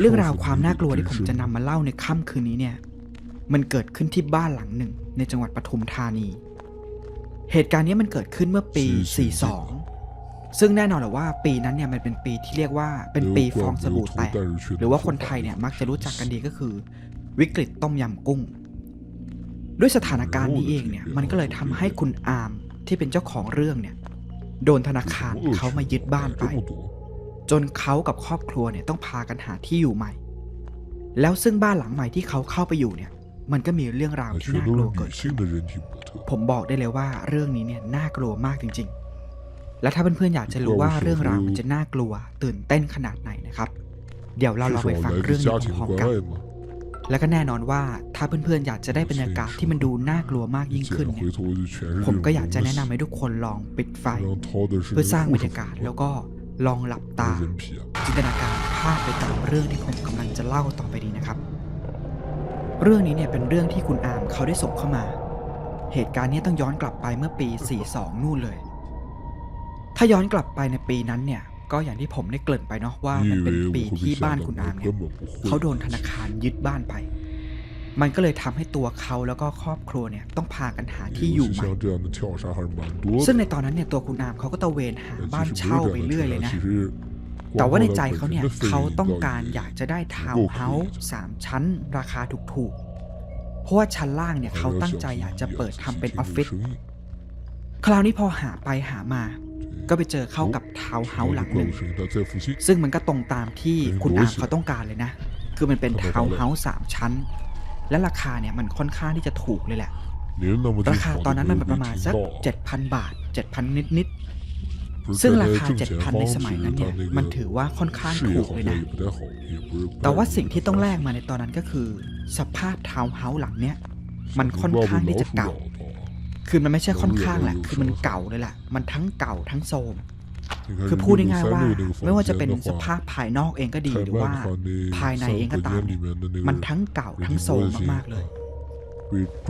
เรื่องราวความน่ากลัวที่ผมจะนำมาเล่าในค่ำคืนนี้เนี่ย มันเกิดขึ้นที่บ้านหลังหนึ่ง ในจังหวัดปทุมธานี เหตุการณ์นี้มันเกิดขึ้นเมื่อปี 42 ซึ่งแน่นอนแหละว่าปีนั้นเนี่ยมันเป็นปีที่เรียกว่าเป็นปีฟองสบู่แตกหรือว่าคนไทยเนี่ยมักจะรู้จักกันดีก็คือ วิกฤตต้มยำกุ้ง ด้วยสถานการณ์นี้เองเนี่ยมันก็เลยทำให้คุณอาร์มที่เป็นเจ้าของเรื่องเนี่ย โดนธนาคารเขามายึดบ้านไป จนเขากับครอบครัวเนี่ยต้องพากันหาที่อยู่ใหม่ แล้วซึ่งบ้านหลังใหม่ที่เขาเข้าไปอยู่เนี่ย มันก็มีเรื่องราวที่น่ากลัวเกิดขึ้นผมบอกได้เลยว่าเรื่องนี้เนี่ยน่ากลัวมากจริง ๆ และถ้าเพื่อนๆอยากจะรู้ว่าเรื่องราวมันจะน่ากลัว ตื่นเต้นขนาดไหนนะครับ เดี๋ยวเราลองไปฟังเรื่องนี้พร้อมกันและก็แน่นอนว่าถ้าเพื่อนๆอยากจะได้บรรยากาศที่มันดูน่ากลัวมากยิ่งขึ้นเนี่ยผมก็อยากจะแนะนำให้ทุกคนลองปิดไฟ เพื่อสร้างบรรยากาศแล้วก็ ลองหลับตา จินตนาการภาพไปตามเรื่องที่ผมกำลังจะเล่าต่อไปนี้นะครับ เรื่องนี้เนี่ยเป็นเรื่องที่คุณอามเขาได้ส่งเข้ามา เหตุการณ์นี้ต้องย้อนกลับไปเมื่อปี 42 นู่นเลย ถ้าย้อนกลับไปในปีนั้นเนี่ยก็อย่างที่ผมได้เกริ่นไปเนาะว่ามันเป็นปีที่บ้านคุณอามเนี่ยเขาโดนธนาคารยึดบ้านไป มันก็เลยทำให้ตัวเขาแล้วก็ครอบครัวเนี่ยต้องพากันหาที่อยู่ใหม่ซึ่งในตอนนั้นเนี่ยตัวคุณอามเขาก็ตะเวนหาบ้านเช่าไปเรื่อยเลยนะแต่ว่าในใจเขาเนี่ยเขาต้องการอยากจะได้ทาวน์เฮาส์สามชั้น ราคาถูกๆ เพราะว่าชั้นล่างเนี่ยเขาตั้งใจอยากจะเปิดทำเป็นออฟฟิศคราวนี้พอหาไปหามา ก็ไปเจอเข้ากับทาวน์เฮาส์หลังหนึ่งซึ่งมันก็ตรงตามที่คุณอามเขาต้องการเลยนะ คือมันเป็นทาวน์เฮาส์สามชั้น และราคาเนี่ยมันค่อนข้างที่จะถูกเลยแหละ ราคาตอนนั้นมันประมาณสัก7,000บาท7,000นิดๆซึ่งราคา 7,000 ในสมัยนั้นเนี่ย มันถือว่าค่อนข้างถูกเลยนะ แต่ว่าสิ่งที่ต้องแลกมาในตอนนั้นก็คือ สภาพทาวน์เฮาส์หลังเนี้ย มันค่อนข้างที่จะเก่า คือมันไม่ใช่ค่อนข้างแหละ คือมันเก่าเลยแหละ มันทั้งเก่าทั้งโทรม คือพูดง่ายๆว่าไม่ว่าจะเป็นสภาพภายนอกเองก็ดีหรือว่า ภายในเองก็ตามเนี่ยมันทั้งเก่าทั้งโทรมมากๆเลย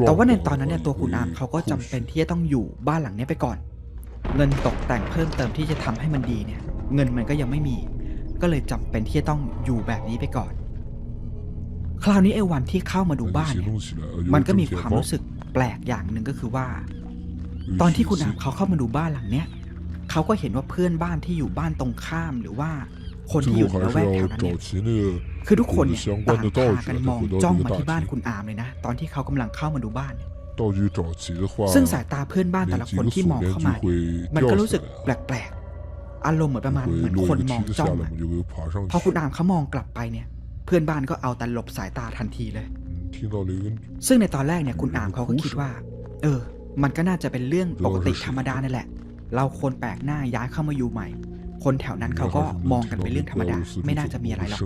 แต่ว่าในตอนนั้นเนี่ยตัวคุณอามเขาก็จำเป็นที่จะต้องอยู่บ้านหลังเนี้ยไปก่อน เงินตกแต่งเพิ่มเติมที่จะทำให้มันดีเนี่ย เงินมันก็ยังไม่มี ก็เลยจำเป็นที่จะต้องอยู่แบบนี้ไปก่อน คราวนี้ไอ้วันที่เข้ามาดูบ้านเนี่ยมันก็มีความรู้สึกแปลกอย่างหนึ่งก็คือว่า ตอนที่คุณอามเขาเข้ามาดูบ้านหลังเนี้ย เขาก็เห็นว่าเพื่อนบ้านที่อยู่บ้านตรงข้ามหรือว่าคนที่อยู่ในละแวกแถวนั้นเนี่ยคือทุกคนเนี่ยต่างพากันมองจ้องมาที่บ้านคุณอามเลยนะ ตอนที่เขากำลังเข้ามาดูบ้านเนี่ยซึ่งสายตาเพื่อนบ้านแต่ละคนที่มองเข้ามาเนี่ยมันก็รู้สึกแปลกๆ อารมณ์เหมือนประมาณเหมือนคนมองจ้องอะพอคุณอามเขามองกลับไปเนี่ย เพื่อนบ้านก็เอาแต่หลบสายตาทันทีเลย ซึ่งในตอนแรกเนี่ยคุณอามเขาก็คิดว่า เออ มันก็น่าจะเป็นเรื่องปกติธรรมดานั่นแหละ เราคนแปลกหน้าย้ายเข้ามาอยู่ใหม่ คนแถวนั้นเขาก็มองกันเป็นเรื่องธรรมดา ไม่น่าจะมีอะไรหรอก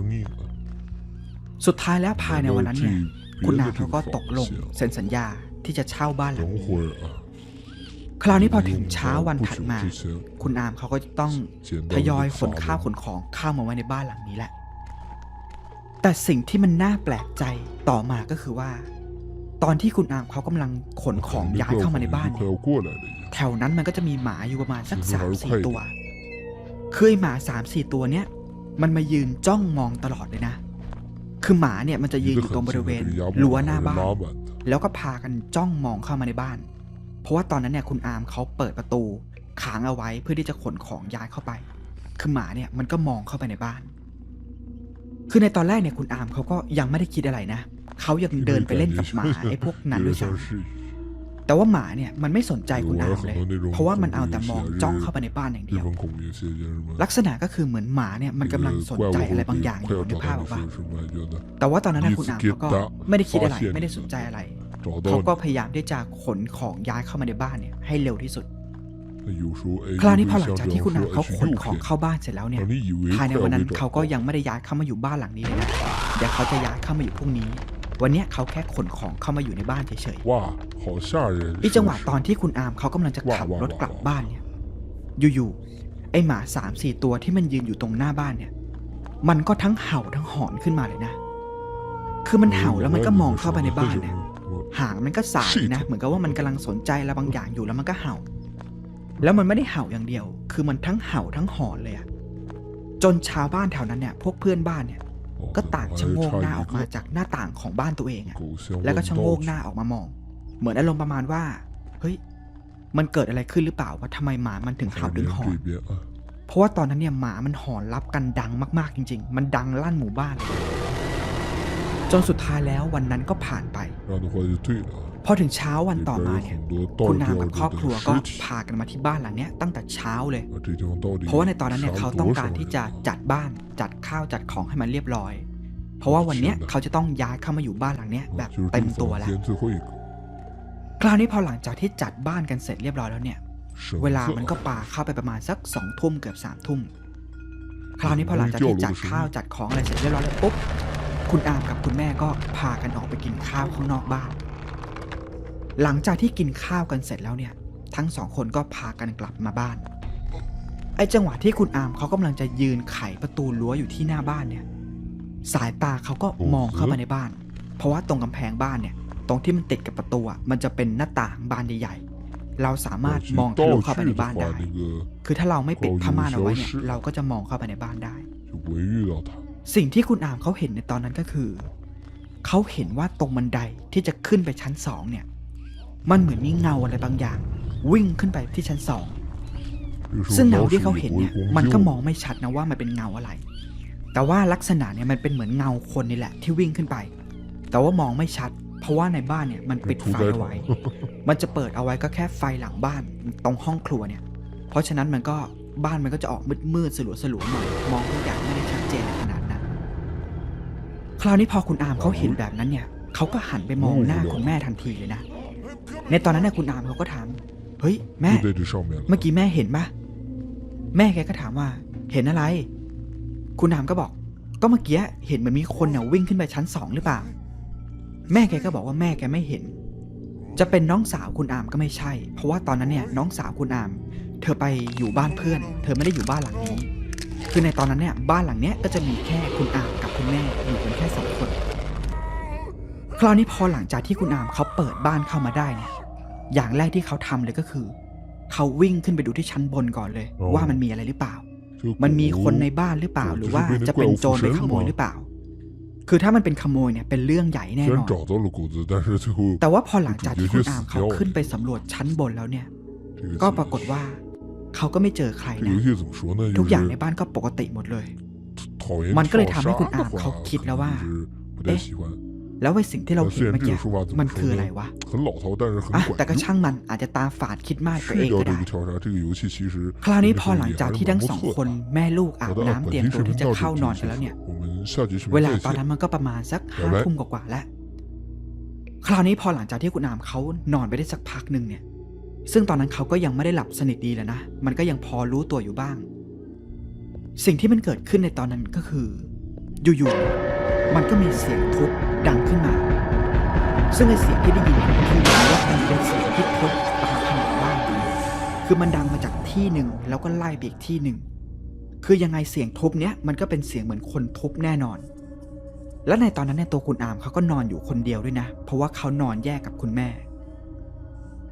สุดท้ายแล้วภายในวันนั้นเนี่ย คุณนาเขาก็ตกลงเซ็นสัญญาที่จะเช่าบ้านหลังนี้คราวนี้พอถึงเช้าวันถัดมา คุณอามเขาก็ต้องทยอยขนข้าวขนของเข้ามาไว้ในบ้านหลังนี้แหละ แต่สิ่งที่มันน่าแปลกใจต่อมาก็คือว่า ตอนที่คุณอามเขากำลังขนของย้ายเข้ามาในบ้านเนี่ย แถวนั้นมันก็จะมีหมาอยู่ประมาณสักคือสามหมาสี่ไข่ตัว คือไอ้หมาสามสี่ตัวเนี้ยมันมายืนจ้องมองตลอดเลยนะ คือหมาเนี่ยมันจะยืนอยู่ตรงบริเวณรั้วหน้าบ้าน แล้วก็พากันจ้องมองเข้ามาในบ้าน เพราะว่าตอนนั้นเนี่ยคุณอาร์มเขาเปิดประตูขังเอาไว้เพื่อที่จะขนของย้ายเข้าไป คือหมาเนี่ยมันก็มองเข้าไปในบ้าน คือในตอนแรกเนี่ยคุณอาร์มเขาก็ยังไม่ได้คิดอะไรนะ เขายังเดินไปเล่นกับหมาไอ้พวกนั้นด้วยซ้ำ แต่ว่าหมาเนี่ยมันไม่สนใจคุณอาร์มเลย เพราะว่ามันเอาแต่มองจ้องเข้าไปในบ้านอย่างเดียว ลักษณะก็คือเหมือนหมาเนี่ยมันกำลังสนใจอะไรบางอย่างอยู่ในภาพออกปะแต่ว่าตอนนั้นนะคุณอาร์มเขาก็ไม่ได้คิดอะไรไม่ได้สนใจอะไรเขาก็พยายามที่จะขนของย้ายเข้ามาในบ้านเนี่ยให้เร็วที่สุดคราวนี้พอหลังจากที่คุณอาเขาขนของเข้าบ้านเสร็จแล้วเนี่ยภายในวันนั้นเขาก็ยังไม่ได้ย้ายเข้ามาอยู่บ้านหลังนี้เลยนะเดี๋ยวเขาจะย้ายเข้ามาอยู่พรุ่งนี้ วันเนี้ยเขาแค่ขนของเข้ามาอยู่ในบ้านเฉย 哇，好吓人！ ๆอีจังหวะตอนที่คุณอามเขากำลังจะขับรถกลับบ้านเนี่ย อยู่ๆ ไอหมาสามสี่ตัวที่มันยืนอยู่ตรงหน้าบ้านเนี่ย มันก็ทั้งเห่าทั้งหอนขึ้นมาเลยนะ คือมันเห่าแล้วมันก็มองเข้าไปในบ้านเนี่ย หางมันก็สายนะ เหมือนกับว่ามันกำลังสนใจอะไรบางอย่างอยู่แล้วมันก็เห่า แล้วมันไม่ได้เห่าอย่างเดียว คือมันทั้งเห่าทั้งหอนเลยอะ จนชาวบ้านแถวนั้นเนี่ยพวกเพื่อนบ้านเนี่ย 哦 ก็ต่างชะโงกหน้าออกมาจากหน้าต่างของบ้านตัวเองอะแล้วก็ชะโงกหน้าออกมามอง เหมือนอารมณ์ประมาณว่า เฮ้ย มันเกิดอะไรขึ้นหรือเปล่าว่าทำไมหมามันถึงเห่าถึงหอน เพราะว่าตอนนั้นเนี่ยหมามันหอนรับกันดังมากๆจริง ๆ มันดังลั่นหมู่บ้าน จนสุดท้ายแล้ววันนั้นก็ผ่านไป พอถึงเช้าวันต่อมาเนี่ยคุณนางกับครอบครัวก็พากันมาที่บ้านหลังนี้ตั้งแต่เช้าเลย เพราะว่าในตอนนั้นเนี่ยเขาต้องการที่จะจัดบ้านจัดข้าวจัดของให้มันเรียบร้อย เพราะว่าวันนี้เขาจะต้องย้ายเข้ามาอยู่บ้านหลังนี้แบบเต็มตัวแล้ว คราวนี้พอหลังจากที่จัดบ้านกันเสร็จเรียบร้อยแล้วเนี่ย เวลามันก็ป่าเข้าไปประมาณสักสองทุ่มเกือบสามทุ่ม คราวนี้พอหลังจากที่จัดข้าวจัดของอะไรเสร็จเรียบร้อยแล้วปุ๊บคุณอามกับคุณแม่ก็พากันออกไปกินข้าวข้างนอกบ้าน หลังจากที่กินข้าวกันเสร็จแล้วเนี่ย ทั้งสองคนก็พากันกลับมาบ้าน ไอ้จังหวะที่คุณอามเขากำลังจะยืนไขประตูลั้วอยู่ที่หน้าบ้านเนี่ย สายตาเขาก็มองเข้ามาในบ้าน เพราะว่าตรงกำแพงบ้านเนี่ย ตรงที่มันติดกับประตูอะมันจะเป็นหน้าต่างบานใหญ่ๆเราสามารถมองทะลุเข้าไปในบ้านได้ คือถ้าเราไม่ปิดผ้าม่านเอาไว้เนี่ย เราก็จะมองเข้าไปในบ้านได้ สิ่งที่คุณอามเขาเห็นในตอนนั้นก็คือเขาเห็นว่าตรงบันไดที่จะขึ้นไปชั้นสองเนี่ย มันเหมือนมีเงาอะไรบางอย่าง วิ่งขึ้นไปที่ชั้นสอง ซึ่งเงาที่เขาเห็นเนี่ยมันก็มองไม่ชัดนะว่ามันเป็นเงาอะไร แต่ว่าลักษณะเนี่ยมันเป็นเหมือนเงาคนนี่แหละที่วิ่งขึ้นไป แต่ว่ามองไม่ชัด เพราะว่าในบ้านเนี่ยมันปิดไฟเอาไว้ มันจะเปิดเอาไว้ก็แค่ไฟหลังบ้านตรงห้องครัวเนี่ย เพราะฉะนั้นมันก็บ้านมันก็จะออกมืดๆสลัวๆหน่อยมองทุกอย่างไม่ได้ชัดเจนขนาดนั้น คราวนี้พอคุณอามเขาเห็นแบบนั้นเนี่ยเขาก็หันไปมองหน้าคุณแม่ทันทีเลยนะ ในตอนนั้นน่ยคุณอามเขาก็ถาม เฮ้ยแม่.เมื่อกี้แม่เห็นปะแม่แกก็ถามว่า เห็นอะไร คุณอามก็บอก ก็เมื่อกี้เห็นเหมือนมีคนเน่ยวิ่งขึ้นไปชั้นสองหรือเปล่า แม่แกก็บอกว่าแม่แกไม่เห็น จะเป็นน้องสาวคุณอามก็ไม่ใช่ เพราะว่าตอนนั้นเนี่ยน้องสาวคุณอาม เธอไปอยู่บ้านเพื่อน เธอไม่ได้อยู่บ้านหลังนี้ คือในตอนนั้นเนี่ยบ้านหลังเนี้ยก็จะมีแค่คุณอามกับคุณแม่อยู่กันแค่สองคน ราวนี้พอหลังจากที่คุณอามเขาเปิดบ้านเข้ามาได้เนี่ย อย่างแรกที่เขาทำเลยก็คือ เขาวิ่งขึ้นไปดูที่ชั้นบนก่อนเลย ว่ามันมีอะไรหรือเปล่า มันมีคนในบ้านหรือเปล่า หรือว่าจะเป็นโจรไปขโมยหรือเปล่า คือถ้ามันเป็นขโมยเนี่ยเป็นเรื่องใหญ่แน่นอนแต่ว่าพอหลังจากที่คุณอามเขาขึ้นไปสำรวจชั้นบนแล้วเนี่ย ก็ปรากฏว่าเขาก็ไม่เจอใครนะทุกอย่างในบ้านก็ปกติหมดเลย มันก็เลยทำให้คุณอามเขาคิดแล้วว่าเอ๊ะ แล้วไอ้สิ่งที่เราเห็นเมื่อกี้มันคืออะไรวะแต่ก็ช่างมันอาจจะตาฝาดคิดมากไปเองก็ได้คราวนี้พอหลังจากที่ทั้งสองคนแม่ลูกอาบน้ำเตรียมตัวที่จะเข้านอนกันแล้วเนี่ย เวลาตอนนั้นมันก็ประมาณสักห้าทุ่มกว่าแล้ว คราวนี้พอหลังจากที่คุณอามเขานอนไปได้สักพักหนึ่งเนี่ย ซึ่งตอนนั้นเขาก็ยังไม่ได้หลับสนิทดีเลยนะ มันก็ยังพอรู้ตัวอยู่บ้าง สิ่งที่มันเกิดขึ้นในตอนนั้นก็คือ อยู่ๆ มันก็มีเสียงทุบ ดังขึ้นมา ซึ่งไอเสียงที่ได้ยินคือมือนว่ามันเป็นเสียงที่ทุบตามผนังบ้านคือมันดังมาจากที่หนึ่งแล้วก็ไล่ไปอีกที่หนึ่งคือยังไงเสียงทุบเนี้ยมันก็เป็นเสียงเหมือนคนทุบแน่นอน และในตอนนั้นเนี่ยตัวคุณอามเขาก็นอนอยู่คนเดียวด้วยนะ เพราะว่าเขานอนแยกกับคุณแม่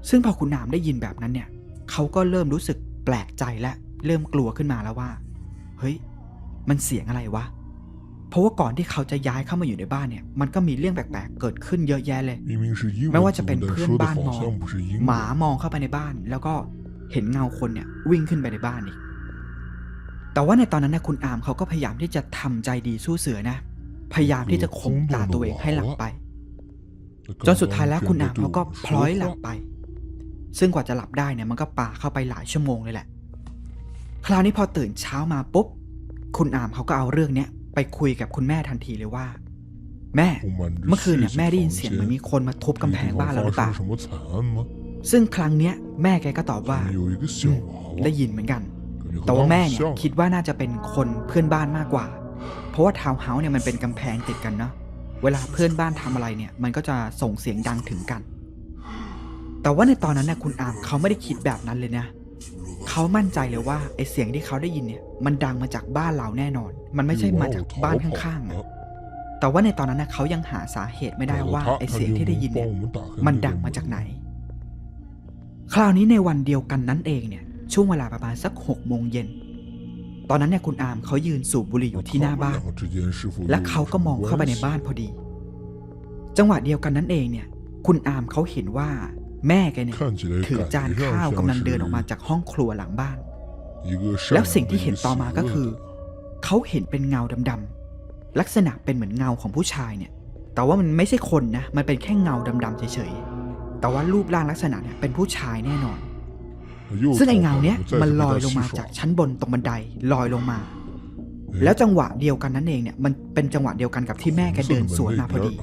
ซึ่งพอคุณอามได้ยินแบบนั้นเนี่ยเขาก็เริ่มรู้สึกแปลกใจและเริ่มกลัวขึ้นมาแล้วว่า เฮ้ย มันเสียงอะไรวะ เพราะว่าก่อนที่เขาจะย้ายเข้ามาอยู่ในบ้านเนี่ยมันก็มีเรื่องแปลกๆเกิดขึ้นเยอะแยะเลย ไม่ว่าจะเป็นเพื่อนบ้านมองหมามองเข้าไปในบ้าน แล้วก็เห็นเงาคนเนี่ยวิ่งขึ้นไปในบ้านอีกแต่ว่าในตอนนั้นนะคุณอามเขาก็พยายามที่จะทำใจดีสู้เสือนะ พยายามที่จะข่มตาตัวเองให้หลับไป จนสุดท้ายแล้วคุณอามเขาก็พลอยหลับไป ซึ่งกว่าจะหลับได้เนี่ยมันก็ป่าเข้าไปหลายชั่วโมงเลยแหละ คราวนี้พอตื่นเช้ามาปุ๊บ คุณอามเขาก็เอาเรื่องเนี้ย ไปคุยกับคุณแม่ทันทีเลยว่า แม่เมื่อคืนเนี่ยแม่ได้ยินเสียงเหมือนมีคนมาทุบกำแพงบ้านเราหรือเปล่าซึ่งครั้งเนี้ยแม่แกก็ตอบว่าได้ยินเหมือนกัน แต่ว่าแม่เนี่ยคิดว่าน่าจะเป็นคนเพื่อนบ้านมากกว่า เพราะว่าทาวน์เฮาส์เนี่ยมันเป็นกำแพงติดกันเนาะเวลาเพื่อนบ้านทำอะไรเนี่ย มันก็จะส่งเสียงดังถึงกัน แต่ว่าในตอนนั้นเนี่ยคุณอามเขาไม่ได้คิดแบบนั้นเลยนะเเขามั่นใจเลยว่าไอเสียงที่เขาได้ยินเนี่ย มันดังมาจากบ้านเราแน่นอน มันไม่ใช่มาจากบ้านข้างๆแต่ว่าในตอนนั้นเขายังหาสาเหตุไม่ได้ว่าไอเสียงที่ได้ยินเนี่ย มันดังมาจากไหน คราวนี้ในวันเดียวกันนั้นเองเนี่ย ช่วงเวลาประมาณสักหกโมงเย็น ตอนนั้นเนี่ยคุณอามเขายืนสูบบุหรี่อยู่ที่หน้าบ้าน และเขาก็มองเข้าไปในบ้านพอดี จังหวะเดียวกันนั้นเองเนี่ย คุณอามเขาเห็นว่า แม่แกเนี่ยถือจานข้าวกำลังเดินออกมาจากห้องครัวหลังบ้าน แล้วสิ่งที่เห็นต่อมาก็คือ เขาเห็นเป็นเงาดำๆลักษณะเป็นเหมือนเงาของผู้ชายเนี่ย แต่ว่ามันไม่ใช่คนนะ มันเป็นแค่เงาดำๆเฉยๆ แต่ว่ารูปร่างลักษณะเนี่ยเป็นผู้ชายแน่นอน ซึ่งไอ้เงาเนี้ยมันลอยลงมาจากชั้นบนตรงบันไดลอยลงมา แล้วจังหวะเดียวกันนั่นเองเนี่ยมันเป็นจังหวะเดียวกันกับที่แม่แกเดินสวนมาพอดี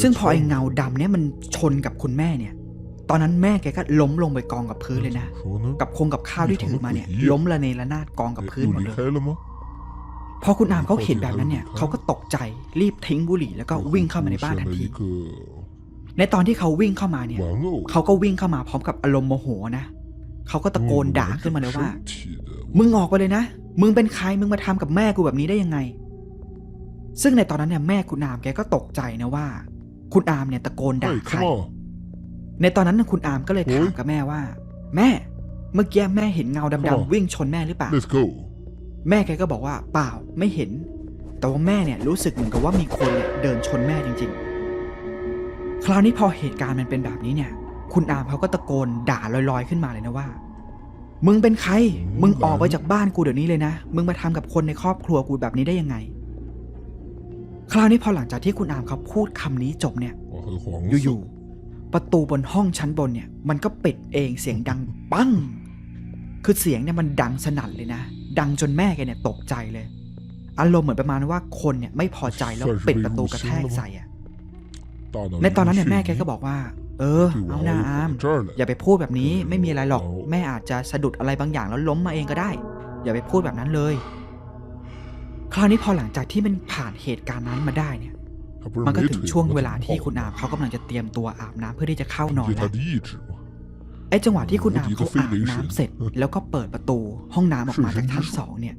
ซึ่งพอไอ้เงาดำเนี้ยมันชนกับคุณแม่เนี่ย ตอนนั้นแม่แกก็ล้มลงไปกองกับพื้นเลยนะ กับคงกับข้าวที่ถือมาเนี่ย ล้มละเนระนาดกองกับพื้นหมดเลยพอคุณอามเขาเห็นแบบนั้นเนี่ยเขาก็ตกใจรีบทิ้งบุหรี่แล้วก็วิ่งเข้ามาในบ้านทันที ในตอนที่เขาวิ่งเข้ามาเนี่ยเขาก็วิ่งเข้ามาพร้อมกับอารมณ์โมโหนะเขาก็ตะโกนด่าขึ้นมาเลยว่า มึงออกไปเลยนะ มึงเป็นใครมึงมาทำกับแม่กูแบบนี้ได้ยังไง ซึ่งในตอนนั้นเนี่ยแม่คุณอามแกก็ตกใจนะว่า คุณอามเนี่ยตะโกนด่าใคร ในตอนนั้นคุณอามก็เลยถามกับแม่ว่า แม่ เมื่อกี้แม่เห็นเงาดำๆวิ่งชนแม่หรือเปล่า Let's go แม่แกก็บอกว่าเปล่าไม่เห็น แต่ว่าแม่เนี่ยรู้สึกเหมือนกับว่ามีคนเนี่ยเดินชนแม่จริง ๆ คราวนี้พอเหตุการณ์มันเป็นแบบนี้เนี่ย คุณอามเขาก็ตะโกนด่าลอยๆขึ้นมาเลยนะว่า มึงเป็นใคร มึงออกไปจากบ้านกูเดี๋ยวนี้เลยนะ มึงมาทำกับคนในครอบครัวกูแบบนี้ได้ยังไง คราวนี้พอหลังจากที่คุณอามเขาพูดคำนี้จบเนี่ยอยู่ๆ ประตูบนห้องชั้นบนเนี่ย มันก็ปิดเองเสียงดังปังคือเสียงเนี่ยมันดังสนั่นเลยนะ ดังจนแม่แกเนี่ยตกใจเลย อารมณ์เหมือนประมาณว่าคนเนี่ยไม่พอใจแล้วปิดประตูกระแทกใส่อะในตอนนั้นเนี่ยแม่แกก็บอกว่า เออ เอาน้าอาม อย่าไปพูดแบบนี้ไม่มีอะไรหรอก แม่อาจจะสะดุดอะไรบางอย่างแล้วล้มมาเองก็ได้ อย่าไปพูดแบบนั้นเลย คราวนี้พอหลังจากที่มันผ่านเหตุการณ์นั้นมาได้เนี่ย มันก็ถึงช่วงเวลาที่คุณอาบเขากำลังจะเตรียมตัวอาบน้ำเพื่อที่จะเข้านอนแล้วไอ้จังหวะที่คุณอาบเขาอาบน้ำเสร็จ แล้วก็เปิดประตูห้องน้ำออกมาจากชั้นสองเนี่ย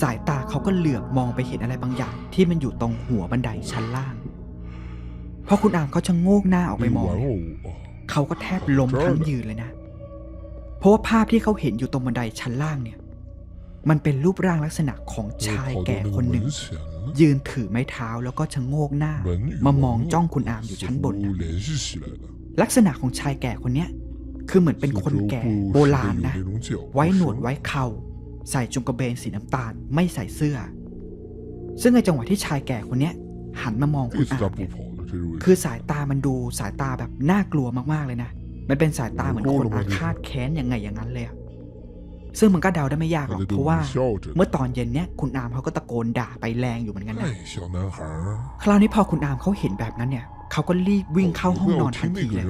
สายตาเขาก็เหลือบมองไปเห็นอะไรบางอย่าง ที่มันอยู่ตรงหัวบันไดชั้นล่างพอคุณอาบเขาชะโงกหน้าออกไปมอง เขาก็แทบล้มทั้งยืนเลยนะ เพราะว่าภาพที่เขาเห็นอยู่ตรงบันไดชั้นล่างเนี่ย มันเป็นรูปร่างลักษณะของชายแก่คนหนึ่ง ยืนถือไม้เท้าแล้วก็ชะโงกหน้า มามองจ้องคุณอามอยู่ชั้นบนนะลักษณะของชายแก่คนเนี้ยคือเหมือนเป็นคนแก่โบราณนะ ไว้หนวดไว้เขา่า ใส่จงกระเบนสีน้ำตาลไม่ใส่เสื้อ ซึ่งในจังหวะที่ชายแก่คนเนี้ยหันมามองคุณอามคือสายตามันดูสายตาแบบน่ากลัวมากๆเลยนะ มันเป็นสายตาเหมือนคนอาฆาตแค้นยังไงอย่างนั้นเลย ซึ่งมันก็เดาได้ไม่ยากหรอกเพราะว่า เมื่อตอนเย็นเนี้ยคุณอามเขาก็ตะโกนด่าไปแรงอยู่เหมือนกันนะคราวนี้พอคุณอามเขาเห็นแบบนั้นเนี่ยเขาก็รีบวิ่งเข้าห้องนอนทันทีเลย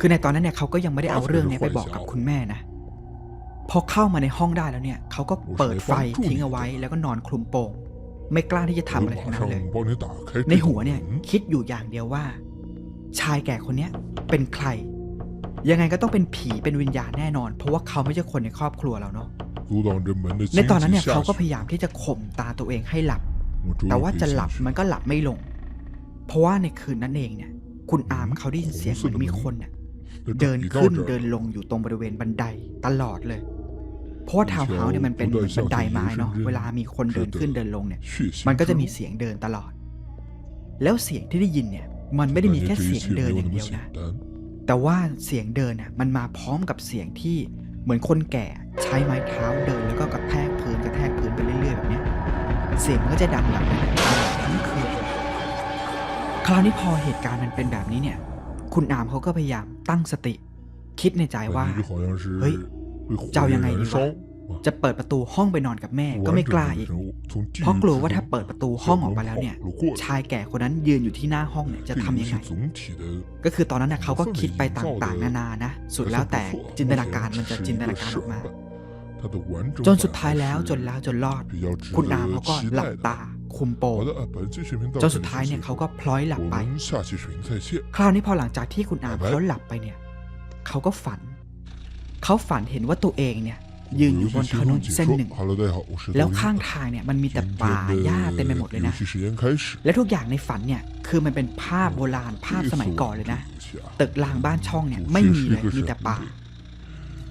คือในตอนนั้นเนี่ยเขาก็ยังไม่ได้เอาเรื่องเนี้ยไปบอกกับคุณแม่นะ พอเข้ามาในห้องได้แล้วเนี่ยเขาก็เปิดไฟทิ้งเอาไว้แล้วก็นอนคลุมโปงไม่กล้าที่จะทำอะไรทั้งนั้นเลย ในหัวเนี่ยคิดอยู่อย่างเดียวว่า ชายแก่คนเนี้ยเป็นใคร ยังไงก็ต้องเป็นผีเป็นวิญญาณแน่นอน เพราะว่าเขาไม่ใช่คนในครอบครัวเราเนาะในตอนนั้นเนี่ยเขาก็พยายามที่จะข่มตาตัวเองให้หลับ แต่ว่าจะหลับมันก็หลับไม่ลง เพราะว่าในคืนนั้นเองเนี่ย คุณอามเขาได้ยินเสียงเหมือนมีคนเนี่ยเดินขึ้นเดินลงอยู่ตรงบริเวณบันไดตลอดเลย เพราะว่าทาวน์เฮาส์เนี่ยมันเป็นบันไดไม้เนาะเวลามีคนเดินขึ้นเดินลงเนี่ย มันก็จะมีเสียงเดินตลอด แล้วเสียงที่ได้ยินเนี่ย มันไม่ได้มีแค่เสียงเดินอย่างเดียวนะ แต่ว่าเสียงเดินน่ะมันมาพร้อมกับเสียงที่เหมือนคนแก่ใช้ไม้เท้าเดินแล้วก็กระแทกพื้นกระแทกพื้นไปเรื่อยๆแบบนี้เสียงก็จะดังแบบนี้ทั้งคืนคราวนี้พอเหตุการณ์มันเป็นแบบนี้เนี่ย คุณอามเขาก็พยายามตั้งสติ คิดในใจว่าเฮ้ยเจ้ายังไงดีวะ จะเปิดประตูห้องไปนอนกับแม่ก็ไม่กล้าอีก เพราะกลัวว่าถ้าเปิดประตูห้องออกไปแล้วเนี่ย ชายแก่คนนั้นยืนอยู่ที่หน้าห้องเนี่ยจะทำยังไง ก็คือตอนนั้นเน่ยเขาก็คิดไปต่างๆ นานานะ สุดแล้วแต่จินตนาการมันจะจินตนาการออกมา จนสุดท้ายแล้วจนแล้วจนรอด คุณนามเขาก็หลับตาคุมโปจนสุดท้ายเนี่ยเขาก็พลอยหลับไป คราวนี้พอหลังจากที่คุณอามเขาหลับไปเนี่ย เขาก็ฝัน เขาฝันเห็นว่าตัวเองเนี่ย ยืนอยู่บนถนนเส้นหนึ่ง แล้วข้างทางเนี่ยมันมีแต่ป่าหญ้าเต็มไปหมดเลยนะ และทุกอย่างในฝันเนี่ยคือมันเป็นภาพโบราณภาพสมัยก่อนเลยนะ ตึกรางบ้านช่องเนี่ยไม่มีเลยมีแต่ป่า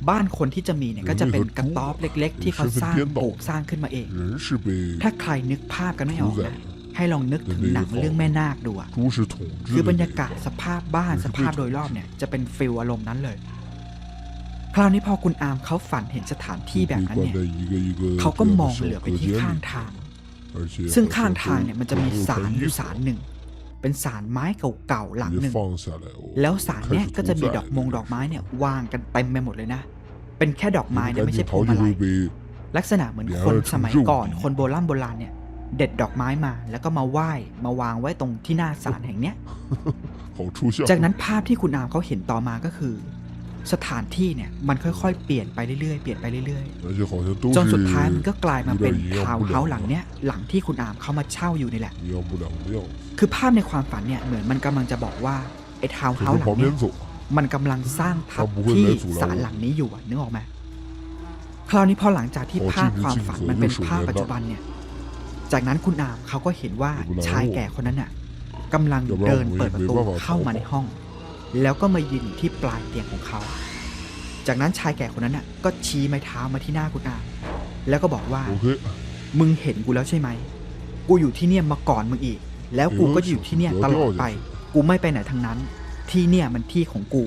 บ้านคนที่จะมีเนี่ยก็จะเป็นกระต๊อบเล็ก ๆ ที่เขาสร้างปลูกสร้างขึ้นมาเอง ถ้าใครนึกภาพกันไม่ออกนะให้ลองนึกถึงหนังเรื่องแม่นาคดูคือบรรยากาศสภาพบ้านสภาพโดยรอบเนี่ยจะเป็นฟิลอารมณ์นั้นเลย คราวนี้พอคุณอามเขาฝันเห็นสถานที่แบบนั้นเนี่ยเขาก็มองเหลือไปที่ข้างทาง ซึ่งข้างทางเนี่ยมันจะมีสารอยู่สารหนึ่ง เป็นสารไม้เก่าๆหลังหนึ่ง แล้วสารเนี่ยก็จะมีดอกมงดอกไม้เนี่ยวางกันเต็มไปหมดเลยนะ เป็นแค่ดอกไม้เนี่ยไม่ใช่พวงมาลัยลักษณะเหมือนคนสมัยก่อนคนโบราณโบราณเนี่ย เด็ดดอกไม้มาแล้วก็มาไหว้มาวางไว้ตรงที่หน้าศาลแห่งเนี้ย จากนั้นภาพที่คุณอามเขาเห็นต่อมาก็คือ สถานที่เนี่ยมันค่อยๆ เปลี่ยนไปเรื่อยๆ เปลี่ยนไปเรื่อยๆ จนสุดท้ายมันก็กลายมาเป็นทาวน์เฮาส์หลังเนี้ยหลังที่คุณอามเขามาเช่าอยู่นี่แหละ คือภาพในความฝันเนี่ยเหมือนมันกำลังจะบอกว่าไอ้ทาวน์เฮาส์หลังเนี้ยมันกำลังสร้างทับที่ศาลหลังนี้อยู่นึกออกไหมคราวนี้พอหลังจากที่ภาพความฝันมันเป็นภาพปัจจุบันเนี่ย จากนั้นคุณอามเขาก็เห็นว่าชายแก่คนนั้นน่ะกำลังเดินเปิดประตูเข้ามาในห้อง แล้วก็มายืนอยู่ที่ปลายเตียงของเขา จากนั้นชายแก่คนนั้นน่ะก็ชี้ไม้เท้ามาที่หน้าคุณอามแล้วก็บอกว่า OK，มึงเห็นกูแล้วใช่ไหม กูอยู่ที่เนี่ยมาก่อนมึงอีก แล้วกูก็อยู่ที่เนี่ยตลอดไป กูไม่ไปไหนทั้งนั้น ที่เนี่ยมันที่ของกู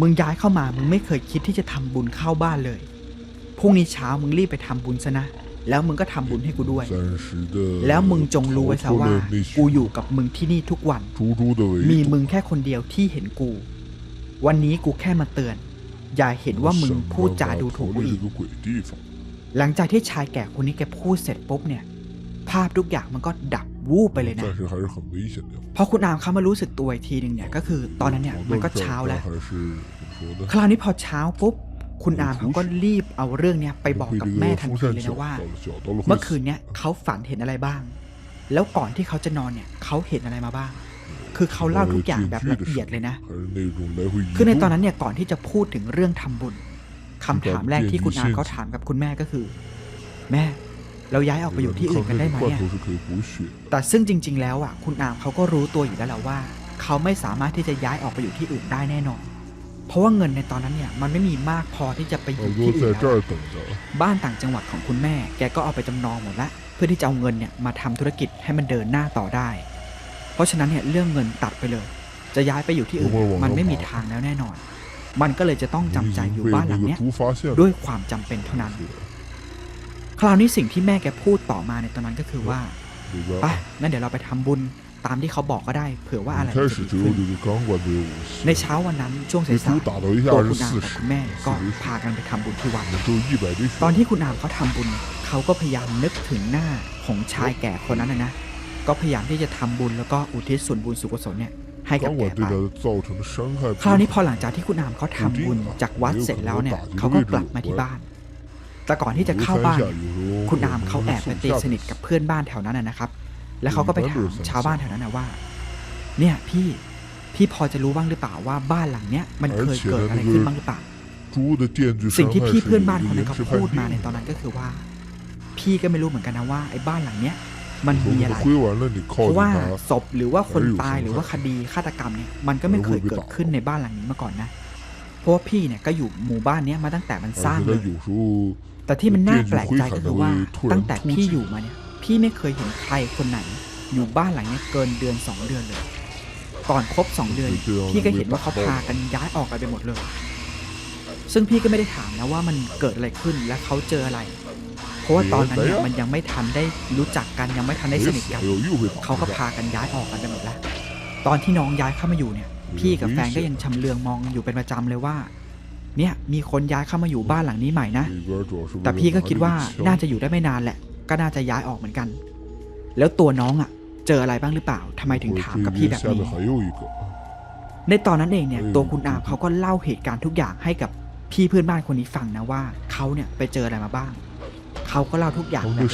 มึงย้ายเข้ามา มึงไม่เคยคิดที่จะทำบุญเข้าบ้านเลย พรุ่งนี้เช้ามึงรีบไปทำบุญซะนะ แล้วมึงก็ทำบุญให้กูด้วย แล้วมึงจงรู้ไว้ซะว่า กูอยู่กับมึงที่นี่ทุกวัน มีมึงแค่คนเดียวที่เห็นกู วันนี้กูแค่มาเตือน อย่าเห็นว่ามึงพูดจาดูถูกกูอีก หลังจากที่ชายแก่คนนี้แกพูดเสร็จปุ๊บเนี่ย ภาพทุกอย่างมันก็ดับวูบไปเลยนะพอคุณอามเขามารู้สึกตัวอีกทีหนึ่งเนี่ยก็คือ ตอนนั้นเนี่ยมันก็เช้าแล้ว คราวนี้พอเช้าปุ๊บ คุณอามเขาก็รีบเอาเรื่องเนี้ยไปบอกกับแม่ทันทีเลยนะว่า เมื่อคืนเนี้ยเขาฝันเห็นอะไรบ้าง แล้วก่อนที่เขาจะนอนเนี่ยเขาเห็นอะไรมาบ้าง คือเขาเล่าทุกอย่างแบบละเอียดเลยนะ คือในตอนนั้นเนี่ยก่อนที่จะพูดถึงเรื่องทำบุญ คำถามแรกที่คุณอาเขาถามกับคุณแม่ก็คือ แม่เราย้ายออกไปอยู่ที่อื่นกันได้ไหมเนี่ยแต่ซึ่งจริง ๆ แล้วอะคุณอาเขาก็รู้ตัวอยู่แล้วว่า เขาไม่สามารถที่จะย้ายออกไปอยู่ที่อื่นได้แน่นอน เพราะว่าเงินในตอนนั้นเนี่ยมันไม่มีมากพอที่จะไปอยู่ที่อื่นแล้วบ้านต่างจังหวัดของคุณแม่ แกก็เอาไปจำนองหมดละเพื่อที่จะเอาเงินเนี่ยมาทำธุรกิจให้มันเดินหน้าต่อได้ เพราะฉะนั้นเนี่ยเรื่องเงินตัดไปเลย จะย้ายไปอยู่ที่อื่นมันไม่มีทางแล้วแน่นอน มันก็เลยจะต้องจำใจอยู่บ้านหลังนี้ด้วยความจำเป็นเท่านั้น คราวนี้สิ่งที่แม่แกพูดต่อมาในตอนนั้นก็คือว่าไปงั้นเดี๋ยวเราไปทำบุญ ตามที่เขาบอกก็ได้เผื่อว่าอะไรจะดีขึ้นในเช้าวันนั้นช่วงสายๆตัวคุณอามกัคุณแม่ก็พากันไปทำบุญที่วัดตอนที่คุณอามเขาทำบุญเขาก็พยายามนึกถึงหน้าของชายแก่คนนั้นนะก็พยายามที่จะทำบุญแล้วก็อุทิศส่วนบุญสุกสนเนี่ยให้กับแก่ไปคราวนี้พอหลังจากที่คุณอามเขาทำบุญจากวัดเสร็จแล้วเนี่ยเขาก็กลับมาที่บ้าน แต่ก่อนที่จะเข้าบ้าน คุณอามเขาแอบไปตีสนิทกับเพื่อนบ้านแถวนั้นนะครับ แล้วเขาก็ไปถามชาวบ้านแถวนั้นนะว่า เนี่ยพี่พี่พอจะรู้บ้างหรือเปล่าว่าบ้านหลังเนี้ยมันเคยเกิดอะไรขึ้นบ้างหรือเปล่าสิ่งที่พี่เพื่อนบ้านคนนั้นเขาพูดมาในตอนนั้นก็คือว่า พี่ก็ไม่รู้เหมือนกันนะว่าไอ้บ้านหลังเนี้ยมันมีอะไรเพราะว่าศพหรือว่าคนตายหรือว่าคดีฆาตกรรมเนี่ยมันก็ไม่เคยเกิดขึ้นในบ้านหลังนี้มาก่อนนะเพราะว่าพี่เนี่ยก็อยู่หมู่บ้านเนี้ยมาตั้งแต่มันสร้างเลยแต่ที่มันน่าแปลกใจก็คือว่าตั้งแต่พี่อยู่มาเนี่ย พี่ไม่เคยเห็นใครคนไหน อยู่บ้านหลังนี้เกินเดือนสองเดือนเลย ก่อนครบสองเดือน พี่ก็เห็นว่าเขาพากันย้ายออกกันไปหมดเลย ซึ่งพี่ก็ไม่ได้ถามนะว่ามันเกิดอะไรขึ้นและเขาเจออะไร เพราะว่าตอนนั้นเนี่ยมันยังไม่ทันได้รู้จักกันยังไม่ทันได้สนิทกันเขาก็พากันย้ายออกกันไปหมดแล้ว ตอนที่น้องย้ายเข้ามาอยู่เนี่ย พี่กับแฟนก็ยังชำเลืองมองอยู่เป็นประจำเลยว่าเนี่ยมีคนย้ายเข้ามาอยู่บ้านหลังนี้ใหม่นะ แต่พี่ก็คิดว่าน่าจะอยู่ได้ไม่นานแหละ ก็น่าจะย้ายออกเหมือนกัน แล้วตัวน้องอะ เจออะไรบ้างหรือเปล่าทำไมถึงถามกับพี่แบบนี้ในตอนนั้นเองเนี่ยตัวคุณอาเขาก็เล่าเหตุการณ์ทุกอย่างให้กับพี่เพื่อนบ้านคนนี้ฟังนะว่าเขาเนี่ยไปเจออะไรมาบ้าง เขาก็เล่าทุกอย่างแบบ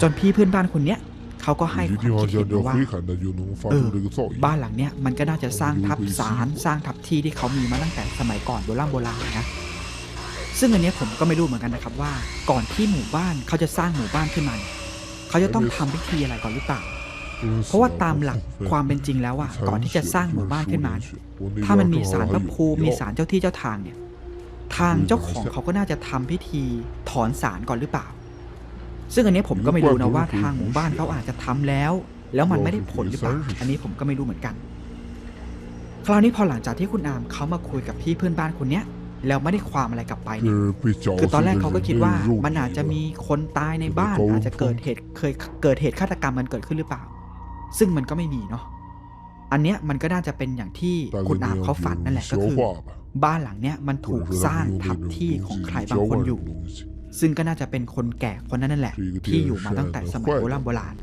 จนพี่เพื่อนบ้านคนเนี้ยเขาก็ให้ความคิดเห็นว่าเออบ้านหลังเนี้ยมันก็น่าจะสร้างทับสารสร้างทับที่ที่เขามีมาตั้งแต่สมัยก่อนโบราณโบราณนะ ซึ่งอันเนี้ยผมก็ไม่รู้เหมือนกันนะครับว่าก่อนที่หมู่บ้านเขาจะสร้างหมู่บ้านขึ้นมาเนี่ยเขาจะต้องทำพิธีอะไรก่อนหรือเปล่า เพราะว่าตามหลักความเป็นจริงแล้วอะก่อนที่จะสร้างหมู่บ้านขึ้นมาเนี่ยถ้ามันมีศาลพระภูมิมีศาลเจ้าที่เจ้าทางเนี่ย ทางเจ้าของเขาก็น่าจะทำพิธีถอนสารก่อนหรือเปล่า ซึ่งอันเนี้ยผมก็ไม่รู้นะว่าทางหมู่บ้านเขาอาจจะทำแล้ว แล้วมันไม่ได้ผลหรือเปล่า อันนี้ผมก็ไม่รู้เหมือนกัน คราวนี้พอหลังจากที่คุณอามเขามาคุยกับพี่เพื่อนบ้านคนเนี้ย แล้วไม่ได้ความอะไรกลับไปเนี่ยคือตอนแรกเขาก็คิดว่ามันอาจจะมีคนตายในบ้าน อาจจะเกิดเหตุเคยเกิดเหตุฆาตกรรมมันเกิดขึ้นหรือเปล่า ซึ่งมันก็ไม่มีเนาะอันเนี้ยมันก็น่าจะเป็นอย่างที่คุณอามเขาฝันนั่นแหละก็คือ บ้านหลังเนี้ยมันถูกสร้างทับที่ของใครบางคนอยู่ ซึ่งก็น่าจะเป็นคนแก่คนนั้นนั่นแหละ ที่อยู่มาตั้งแต่สมัยโบราณ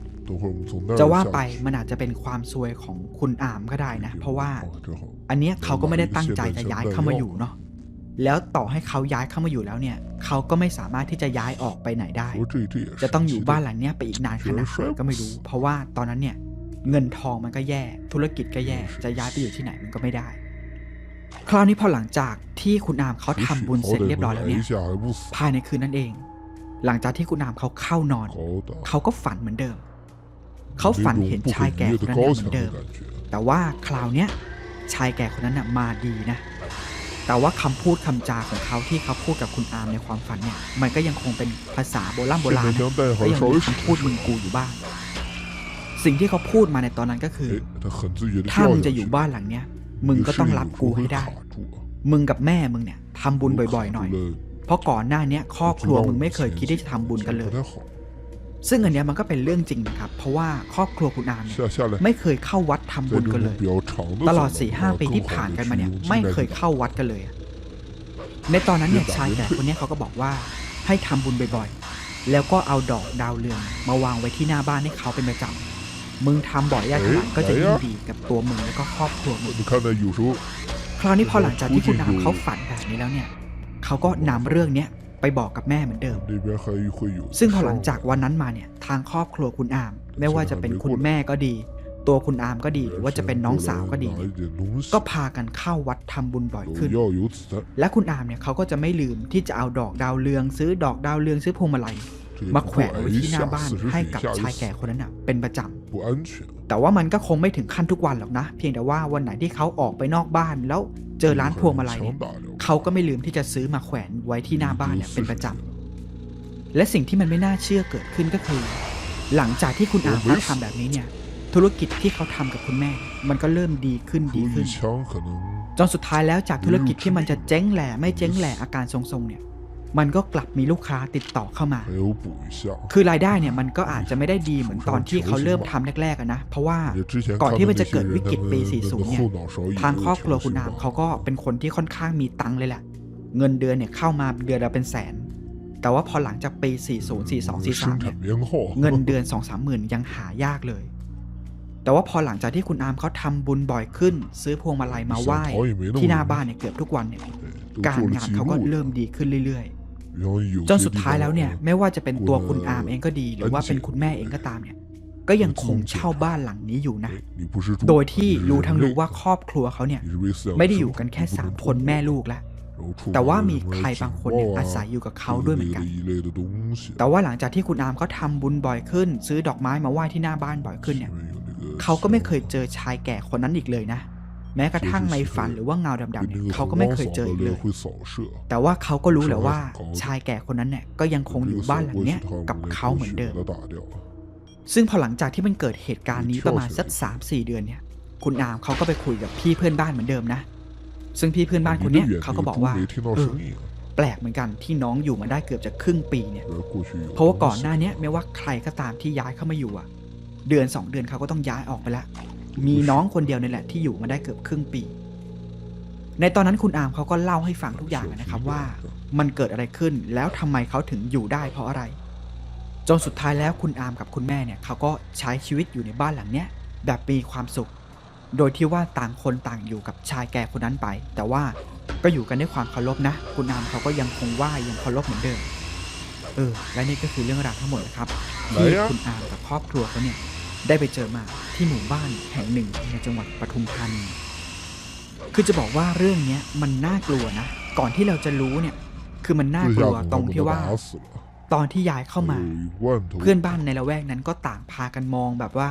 จะว่าไปมันอาจจะเป็นความซวยของคุณอามก็ได้นะ เพราะว่า อันเนี้ยเขาก็ไม่ได้ตั้งใจจะย้ายเข้ามาอยู่เนาะ แล้วต่อให้เขาย้ายเข้ามาอยู่แล้วเนี่ย เขาก็ไม่สามารถที่จะย้ายออกไปไหนได้ จะต้องอยู่บ้านหลังนี้ไปอีกนานขนาดไหนก็ไม่รู้ เพราะว่าตอนนั้นเนี่ยเงินทองมันก็แย่ ธุรกิจก็แย่ จะย้ายไปอยู่ที่ไหนมันก็ไม่ได้ คราวนี้พอหลังจากที่คุณอามเขาทำบุญเสร็จเรียบร้อยแล้วเนี่ยภายในคืนนั้นเอง หลังจากที่คุณอามเขาเข้านอน เขาก็ฝันเหมือนเดิม เขาฝันเห็นชายแก่คนนั้นเหมือนเดิม แต่ว่าคราวเนี้ยชายแก่คนนั้นน่ะมาดีนะ แต่ว่าคำพูดคำจาของเขาที่เขาพูดกับคุณอาร์มในความฝันเนี่ย มันก็ยังคงเป็นภาษาโบราณโบราณก็ยังมีคำพูดมึงกูอยู่บ้าง สิ่งที่เขาพูดมาในตอนนั้นก็คือ ถ้ามึงจะอยู่บ้านหลังเนี้ย มึงก็ต้องรับกูให้ได้ มึงกับแม่มึงเนี่ยทำบุญบ่อยๆหน่อย เพราะก่อนหน้าเนี้ยครอบครัวมึงไม่เคยคิดที่จะทำบุญกันเลย ซึ่งอันเนี้ยมันก็เป็นเรื่องจริงนะครับ เพราะว่าครอบครัวคุณอามเนี่ย 下下来， ไม่เคยเข้าวัดทำ 在 บุญ 这 กันเล 种 ย 比较长的 ตลอด 走 4ี่ 廊 ห้า 啊 ปี 更 ที่ 好 ผ่าน 地 กัน 去 มาเนี่ย 用现 ไม่ 代 เคย 的 เข้าวัดกันเลยอะในตอนนั้นเนี่ย เรียนแบบ ชายแก่ เรียน คนเนี้ยเขาก็บอกว่าให้ทำบุญบ่อยๆ แล้วก็เอาดอกดาวเรือง มาวางไว้ที่หน้าบ้านให้เขาเป็นประจำมึงทำบ่อยได้เท่าไหร่ก็จะยิ่งดีกับตัวมึงแล้วก็ครอบครัวมึง 你看他有时候 คราวนี้พอหลังจากที่คุณอามเขาฝันแบบนี้แล้วเนี่ยเขาก็นำเรื่องเนี้ย ไปบอกกับแม่เหมือนเดิม ซึ่งพอหลังจากวันนั้นมาเนี่ยทางครอบครัวคุณอาม ไม่ว่าจะเป็นคุณแม่ก็ดี ตัวคุณอามก็ดีหรือว่าจะเป็นน้องสาวก็ดี ก็พากันเข้าวัดทำบุญบ่อยขึ้น และคุณอามเนี่ยเขาก็จะไม่ลืมที่จะเอาดอกดาวเรือง ซื้อดอกดาวเรืองซื้อพวงมาลัยมาแขวนไว้ที่หน้าบ้านให้กับชายแก่คนนั้นอะเป็นประจำแต่ว่ามันก็คงไม่ถึงขั้นทุกวันหรอกนะ เพียงแต่ว่าวันไหนที่เขาออกไปนอกบ้านแล้ว เจอร้านพวงมาลัยเขาก็ไม่ลืมที่จะซื้อมาแขวนไว้ที่หน้าบ้านเนี่ยเป็นประจำและสิ่งที่มันไม่น่าเชื่อเกิดขึ้นก็คือ หลังจากที่คุณอาเขาทำแบบนี้เนี่ย ธุรกิจที่เขาทำกับคุณแม่ มันก็เริ่มดีขึ้นดีขึ้นจนสุดท้ายแล้วจากธุรกิจที่มันจะเจ๊งแหล่ไม่เจ๊งแหล่อาการทรงๆเนี่ย มันก็กลับมีลูกค้าติดต่อเข้ามา คือรายได้เนี่ยมันก็อาจจะไม่ได้ดีเหมือนตอนที่เขาเริ่มทำแรกๆนะ เพราะว่าก่อนที่มันจะเกิดวิกฤตปี 40 เนี่ย ทางครอบครัวคุณอามเขาก็เป็นคนที่ค่อนข้างมีตังค์เลยแหละ เงินเดือนเนี่ยเข้ามาเดือนละเป็นแสน แต่ว่าพอหลังจากปี 40 42 43เนี่ยเงินเดือน 2 3หมื่นยังหายากเลยแต่ว่าพอหลังจากที่คุณอามเขาทำบุญบ่อยขึ้น ซื้อพวงมาลัยมาไหว้ที่หน้าบ้านเนี่ยเกือบทุกวันเนี่ยการงานเขาก็เริ่มดีขึ้นเรื่อยๆ จนสุดท้ายแล้วเนี่ยไม่ว่าจะเป็นตัวคุณอาร์มเองก็ดี หรือว่าเป็นคุณแม่เองก็ตามเนี่ย ก็ยังคงเช่าบ้านหลังนี้อยู่นะ โดยที่รู้ทั้งรู้ว่าครอบครัวเขาเนี่ย ไม่ได้อยู่กันแค่สามคนแม่ลูกละแต่ว่ามีใครบางคนเนี่ยอาศัยอยู่กับเขาด้วยเหมือนกัน แต่ว่าหลังจากที่คุณอามเขาทาบุญบ่อยขึ้น ซื้อดอกไม้มาไหว้ที่หน้าบ้านบ่อยขึ้นเนี่ยเขาก็ไม่เคยเจอชายแก่คนนั้นอีกเลยนะ แม้กระทั่งในฝันหรือว่าเงาดำๆเนี่ยเขาก็ไม่เคยเจออีกเลย แต่ว่าเขาก็รู้แหละว่า ชายแก่คนนั้นเนี่ยก็ยังคงอยู่บ้านหลังนี้กับเขาเหมือนเดิม ซึ่งพอหลังจากที่มันเกิดเหตุการณ์นี้ประมาณสักสามสี่เดือนเนี่ย คุณอามเขาก็ไปคุยกับพี่เพื่อนบ้านเหมือนเดิมนะ ซึ่งพี่เพื่อนบ้านคนนี้เขาก็บอกว่าแปลกเหมือนกันที่น้องอยู่มาได้เกือบจะครึ่งปีเนี่ย เพราะว่าก่อนหน้านี้ไม่ว่าใครก็ตามที่ย้ายเข้ามาอยู่อะ เดือนสองเดือนเขาก็ต้องย้ายออกไปแล้ว มีน้องคนเดียวนี่แหละที่อยู่มาได้เกือบครึ่งปี ในตอนนั้นคุณอามเขาก็เล่าให้ฟังทุกอย่างนะครับว่า มันเกิดอะไรขึ้นแล้วทำไมเขาถึงอยู่ได้เพราะอะไร จนสุดท้ายแล้วคุณอามกับคุณแม่เนี่ยเขาก็ใช้ชีวิตอยู่ในบ้านหลังเนี้ยแบบมีความสุข โดยที่ว่าต่างคนต่างอยู่กับชายแก่คนนั้นไป แต่ว่าก็อยู่กันด้วยความเคารพนะ คุณอามเขาก็ยังคงไหวยังเคารพเหมือนเดิมเออและนี่ก็คือเรื่องราวทั้งหมดนะครับที่คุณอามกับครอบครัวเขาเนี่ย ได้ไปเจอมาที่หมู่บ้านแห่งหนึ่งในจังหวัดปทุมธานีคือจะบอกว่าเรื่องนี้มันน่ากลัวนะ ก่อนที่เราจะรู้เนี่ย คือมันน่ากลัวตรงที่ว่า ตอนที่ยายเข้ามา เพื่อนบ้านในละแวกนั้นก็ต่างพากันมองแบบว่า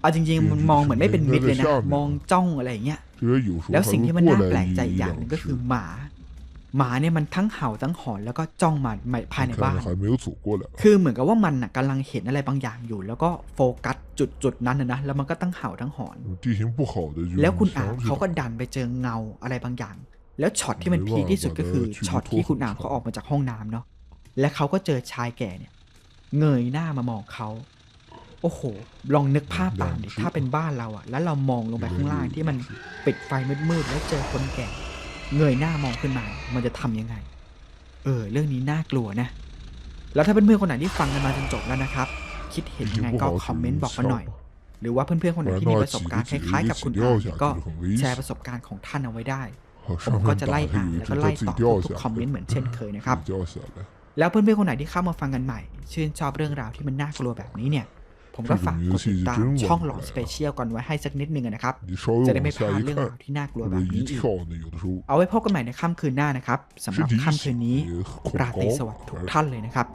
เอาจริงๆมันมองเหมือนไม่เป็นมิตรเลยนะ มองจ้องอะไรเงี้ยแล้วสิ่งที่มันน่าแปลกใจอย่างนึงก็คือหมา หมาเนี่ยมันทั้งเห่าทั้งหอนแล้วก็จ้องมาภายในบ้านคือเหมือนกับว่ามันน่ะกำลังเห็นอะไรบางอย่างอยู่ แล้วก็โฟกัสจุดจุดนั้นนะแล้วมันก็ตั้งเห่าทั้งหอนแล้วคุณอาเขาก็ดันไปเจอเงาอะไรบางอย่าง แล้วช็อตที่มันพีที่สุดก็คือช็อตที่คุณอาเขาออกมาจากห้องน้ำเนาะและเขาก็เจอชายแก่เนี่ยเงยหน้ามามองเขาโอ้โห ลองนึกภาพตามดิ ถ้าเป็นบ้านเราอะแล้วเรามองลงไปข้างล่างที่มันปิดไฟมืดๆ แล้วเจอคนแก่ เงยหน้ามองขึ้นมา มันจะทำยังไง เออ เรื่องนี้น่ากลัวนะ แล้วถ้าเพื่อนๆคนไหนที่ฟังกันมาจนจบแล้วนะครับ คิดเห็นยังไงก็คอมเมนต์บอกมาหน่อย หรือว่าเพื่อนๆคนไหนที่มีประสบการณ์คล้ายๆกับคุณอาก็แชร์ประสบการณ์ของท่านเอาไว้ได้ ผมก็จะไล่อ่านแล้วก็ไล่ตอบทุกคอมเมนต์เหมือนเช่นเคยนะครับ แล้วเพื่อนๆคนไหนที่เข้ามาฟังกันใหม่ ชื่นชอบเรื่องราวที่มันน่ากลัวแบบนี้เนี่ย ผมก็ฝากกดติดตามช่องหลอนสเปเชียลก่อนไว้ให้สักนิดนึงนะครับ จะได้ไม่พลาดเรื่องราวที่น่ากลัวแบบนี้อีกเอาไว้พบกันใหม่ในค่ำคืนหน้านะครับสำหรับค่ำคืนนี้ราตรีสวัสดิ์ทุกท่านเลยนะครับ